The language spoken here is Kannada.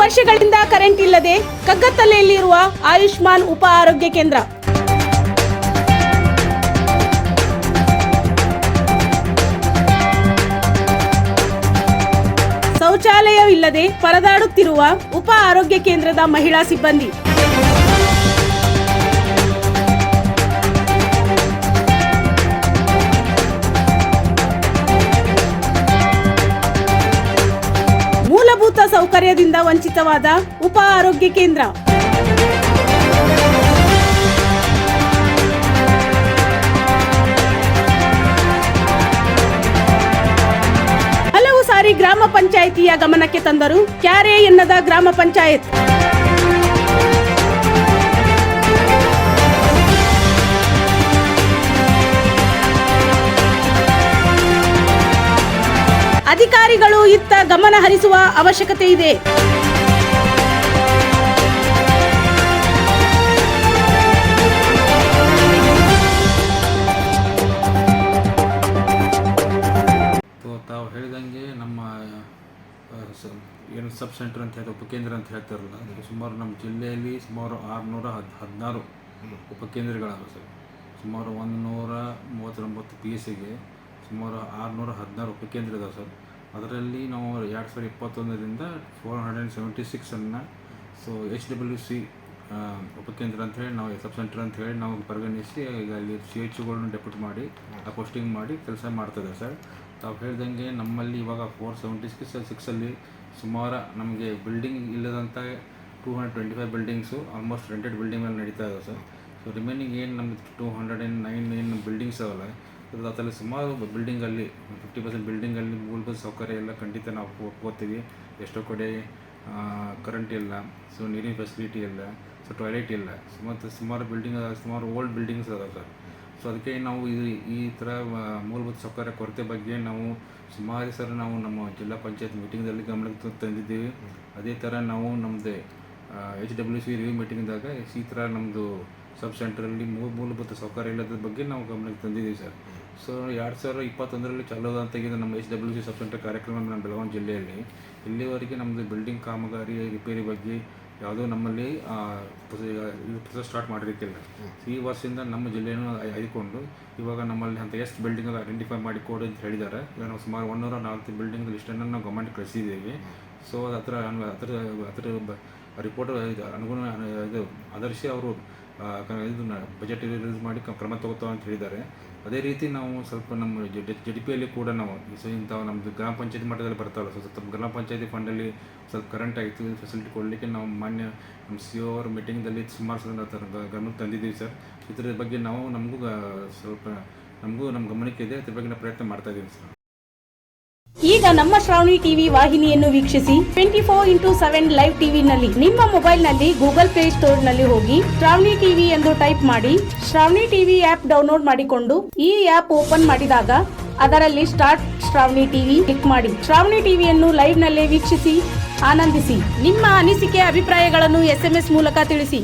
ವರ್ಷಗಳಿಂದ ಕರೆಂಟ್ ಇಲ್ಲದೆ ಕಗ್ಗತ್ತಲೆಯಲ್ಲಿರುವ ಆಯುಷ್ಮಾನ್ ಉಪ ಆರೋಗ್ಯ ಕೇಂದ್ರ. ಶೌಚಾಲಯವಿಲ್ಲದೆ ಪರದಾಡುತ್ತಿರುವ ಉಪ ಆರೋಗ್ಯ ಕೇಂದ್ರದ ಮಹಿಳಾ ಸಿಬ್ಬಂದಿ. ಸೌಕರ್ಯದಿಂದ ವಂಚಿತವಾದ ಉಪ ಆರೋಗ್ಯ ಕೇಂದ್ರ. ಹಲವು ಸಾರಿ ಗ್ರಾಮ ಪಂಚಾಯಿತಿಯ ಗಮನಕ್ಕೆ ತಂದರು ಕ್ಯಾರೆ ಎನ್ನದ ಗ್ರಾಮ ಪಂಚಾಯತ್. ಅಧಿಕಾರಿಗಳು ಇತ್ತ ಗಮನ ಹರಿಸುವ ಅವಶ್ಯಕತೆ ಇದೆ. ತಾವು ಹೇಳಿದಂಗೆ ನಮ್ಮ ಏನು ಸಬ್ ಸೆಂಟರ್ ಅಂತ ಹೇಳ್ತಾರೆ ಉಪಕೇಂದ್ರ ಅಂತ ಹೇಳ್ತಾರಲ್ಲ ಅದಕ್ಕೆ ಸುಮಾರು ನಮ್ಮ ಜಿಲ್ಲೆಯಲ್ಲಿ ಸುಮಾರು ಆರುನೂರ ಹದ್ ಹದಿನಾರು ಉಪಕೇಂದ್ರಗಳಾಗ ಸರ್. ಸುಮಾರು ಒಂದು ನೂರ ಮೂವತ್ತೊಂಬತ್ತು ಪಿ ಎಸ್ ಸಿಗೆ ಸುಮಾರು ಆರುನೂರ ಹದಿನಾರು ಉಪಕೇಂದ್ರ ಇದಾವೆ ಸರ್. ಅದರಲ್ಲಿ ನಾವು ಎರಡು ಸಾವಿರದ ಇಪ್ಪತ್ತೊಂದರಿಂದ ಫೋರ್ ಹಂಡ್ರೆಡ್ ಆ್ಯಂಡ್ ಸೆವೆಂಟಿ ಸಿಕ್ಸನ್ನು ಸೊ ಎಚ್ ಡಬ್ಲ್ಯೂ ಸಿ ಉಪಕೇಂದ್ರ ಅಂತ ಹೇಳಿ ನಾವು ಸಬ್ ಸೆಂಟರ್ ಅಂತ ಹೇಳಿ ನಾವು ಪರಿಗಣಿಸಿ ಈಗ ಅಲ್ಲಿ ಸಿ ಎಚ್ ಗಳನ್ನ ಡೆಪ್ಯೂಟ್ ಮಾಡಿ, ಆ ಪೋಸ್ಟಿಂಗ್ ಮಾಡಿ ಕೆಲಸ ಮಾಡ್ತಿದ್ದಾರೆ ಸರ್. ತಾವು ಹೇಳ್ದಂಗೆ ನಮ್ಮಲ್ಲಿ ಇವಾಗ ಫೋರ್ ಸೆವೆಂಟಿ ಸಿಕ್ಸ್ ಸಿಕ್ಸಲ್ಲಿ ಸುಮಾರು ನಮಗೆ building ಇಲ್ಲದಂಥ two hundred twenty five buildings almost rented building ಮೇಲೆ ನಡೀತಾ ಇದೆ ಸರ್. ಸೊ ರಿಮೈನಿಂಗ್ ಏನು ನಮ್ಮದು ಟೂ ಹಂಡ್ರೆಡ್ ಆ್ಯಂಡ್ ನೈನ್ ಏನು ಬಿಲ್ಡಿಂಗ್ಸ್ ಅವಲ್ಲ ಅದರಲ್ಲಿ ಸುಮಾರು ಬಿಲ್ಡಿಂಗಲ್ಲಿ ಫಿಫ್ಟಿ ಪರ್ಸೆಂಟ್ ಬಿಲ್ಡಿಂಗಲ್ಲಿ ಮೂಲಭೂತ ಸೌಕರ್ಯ ಎಲ್ಲ ಖಂಡಿತ ನಾವು ಒಪ್ಕೋತೀವಿ ಎಷ್ಟೋ ಕಡೆ ಕರೆಂಟ್ ಇಲ್ಲ ಸೊ ನೀರಿನ ಫೆಸಿಲಿಟಿ ಇಲ್ಲ ಸೊ ಟಾಯ್ಲೆಟ್ ಇಲ್ಲ. ಸುಮಾರು ಸುಮಾರು ಬಿಲ್ಡಿಂಗ್ ಸುಮಾರು ಓಲ್ಡ್ ಬಿಲ್ಡಿಂಗ್ಸ್ ಅದಾವೆ ಸರ್. ಸೊ ಅದಕ್ಕೆ ನಾವು ಇದು ಈ ಥರ ಮೂಲಭೂತ ಸೌಕರ್ಯ ಕೊರತೆ ಬಗ್ಗೆ ನಾವು ಸುಮಾರು ಸರ್ ನಾವು ನಮ್ಮ ಜಿಲ್ಲಾ ಪಂಚಾಯತ್ ಮೀಟಿಂಗ್ದಲ್ಲಿ ಗಮನಕ್ಕೆ ತಂದಿದ್ದೀವಿ. ಅದೇ ಥರ ನಾವು ನಮ್ಮದೇ ಎಚ್ ಡಬ್ಲ್ಯೂ ಸಿ ರಿವ್ಯೂ ಮೀಟಿಂಗ್ದಾಗ ಈ ಥರ ನಮ್ಮದು ಸಬ್ ಸೆಂಟ್ರಲ್ಲಿ ಮೂಲ ಮೂಲಭೂತ ಸೌಕರ್ಯ ಇಲ್ಲದ ಬಗ್ಗೆ ನಾವು ಗಮನಕ್ಕೆ ತಂದಿದ್ದೀವಿ ಸರ್. ಸೊ ಎರಡು ಸಾವಿರ ಇಪ್ಪತ್ತೊಂದರಲ್ಲಿ ಚಾಲೋದಂತ ತೆಗೆದ ನಮ್ಮ H W C sub centre ಕಾರ್ಯಕ್ರಮ ನಮ್ಮ ಬೆಳಗಾವಿ ಜಿಲ್ಲೆಯಲ್ಲಿ. ಇಲ್ಲಿವರೆಗೆ ನಮ್ಮದು ಬಿಲ್ಡಿಂಗ್ ಕಾಮಗಾರಿ ರಿಪೇರಿ ಬಗ್ಗೆ ಯಾವುದೋ ನಮ್ಮಲ್ಲಿ ಪ್ರೊಸೆಸ್ ಸ್ಟಾರ್ಟ್ ಮಾಡಿರ್ತಿಲ್ಲ ಈ ವರ್ಷದಿಂದ ನಮ್ಮ ಜಿಲ್ಲೆಯನ್ನು ಆಯ್- ಆಯ್ದುಕೊಂಡು ಇವಾಗ ನಮ್ಮಲ್ಲಿ ಅಂತ ಎಷ್ಟು ಬಿಲ್ಡಿಂಗ್ ಐಡೆಂಟಿಫೈ ಮಾಡಿ ಕೊಡು ಅಂತ ಹೇಳಿದ್ದಾರೆ. ಈಗ ನಾವು ಸುಮಾರು ಒನ್ನೂರ ನಾಲ್ಕು ಬಿಲ್ಡಿಂಗ್ ಲಿಸ್ಟನ್ನು ನಾವು ಗೌರ್ಮೆಂಟ್ ಕಳಿಸಿದ್ದೀವಿ. ಸೊ ಅದರ ಅದ್ರ, ಅದರ ಅದರ ರಿಪೋರ್ಟ್ ಅನುಗುಣ ಇದು ಆದರ್ಶಿ ಅವರು ಇದು ಬಜೆಟ್ ರಿಲೀಸ್ ಮಾಡಿ ಕ್ರಮ ತಗೋತಾವ ಅಂತ ಹೇಳಿದ್ದಾರೆ. ಅದೇ ರೀತಿ ನಾವು ಸ್ವಲ್ಪ ನಮ್ಮ ಜೆ ಡಿ ಪಿಯಲ್ಲಿ ಕೂಡ ನಾವು ಸೊ ಇಂಥ ನಮ್ಮದು ಗ್ರಾಮ ಪಂಚಾಯತಿ ಮಟ್ಟದಲ್ಲಿ ಬರ್ತಾವಲ್ಲ, ಸ್ವಲ್ಪ ಗ್ರಾಮ ಪಂಚಾಯತಿ ಫಂಡಲ್ಲಿ ಸ್ವಲ್ಪ ಕರೆಂಟ್ ಆಯಿತು ಫೆಸಿಲಿಟಿ ಕೊಡಲಿಕ್ಕೆ ನಾವು ಮಾನ್ಯ ನಮ್ಮ ಸಿ ಒ ಅವರ ಮೀಟಿಂಗ್ದಲ್ಲಿ ಸುಮಾರು ಸಲ ಗಮನಕ್ಕೆ ತಂದಿದ್ದೀವಿ ಸರ್. ಇದರ ಬಗ್ಗೆ ನಾವು ನಮಗೂ ಸ್ವಲ್ಪ ನಮಗೂ ನಮ್ಮ ಗಮನಕ್ಕೆ ಇದೆ, ಅದ್ರ ಬಗ್ಗೆ ನಾವು ಪ್ರಯತ್ನ ಮಾಡ್ತಾ ಇದ್ದೀವಿ ಸರ್. ಈಗ ನಮ್ಮ ಶ್ರಾವಣಿ ಟಿವಿ ವಾಹಿನಿಯನ್ನು ವೀಕ್ಷಿಸಿ twenty four into seven live ಟಿವಿನಲ್ಲಿ. ನಿಮ್ಮ ಮೊಬೈಲ್ನಲ್ಲಿ ಗೂಗಲ್ ಪ್ಲೇ ಸ್ಟೋರ್ನಲ್ಲಿ ಹೋಗಿ ಶ್ರಾವಣಿ ಟಿವಿ ಎಂದು ಟೈಪ್ ಮಾಡಿ ಶ್ರಾವಣಿ ಟಿವಿ ಆಪ್ ಡೌನ್ಲೋಡ್ ಮಾಡಿಕೊಂಡು ಈ ಆಪ್ ಓಪನ್ ಮಾಡಿದಾಗ ಅದರಲ್ಲಿ ಸ್ಟಾರ್ಟ್ ಶ್ರಾವಣಿ ಟಿವಿ ಕ್ಲಿಕ್ ಮಾಡಿ. ಶ್ರಾವಣಿ ಟಿವಿಯನ್ನು ಲೈವ್ ನಲ್ಲೇ ವೀಕ್ಷಿಸಿ, ಆನಂದಿಸಿ. ನಿಮ್ಮ ಅನಿಸಿಕೆ, ಅಭಿಪ್ರಾಯಗಳನ್ನು ಎಸ್ಎಂಎಸ್ ಮೂಲಕ ತಿಳಿಸಿ.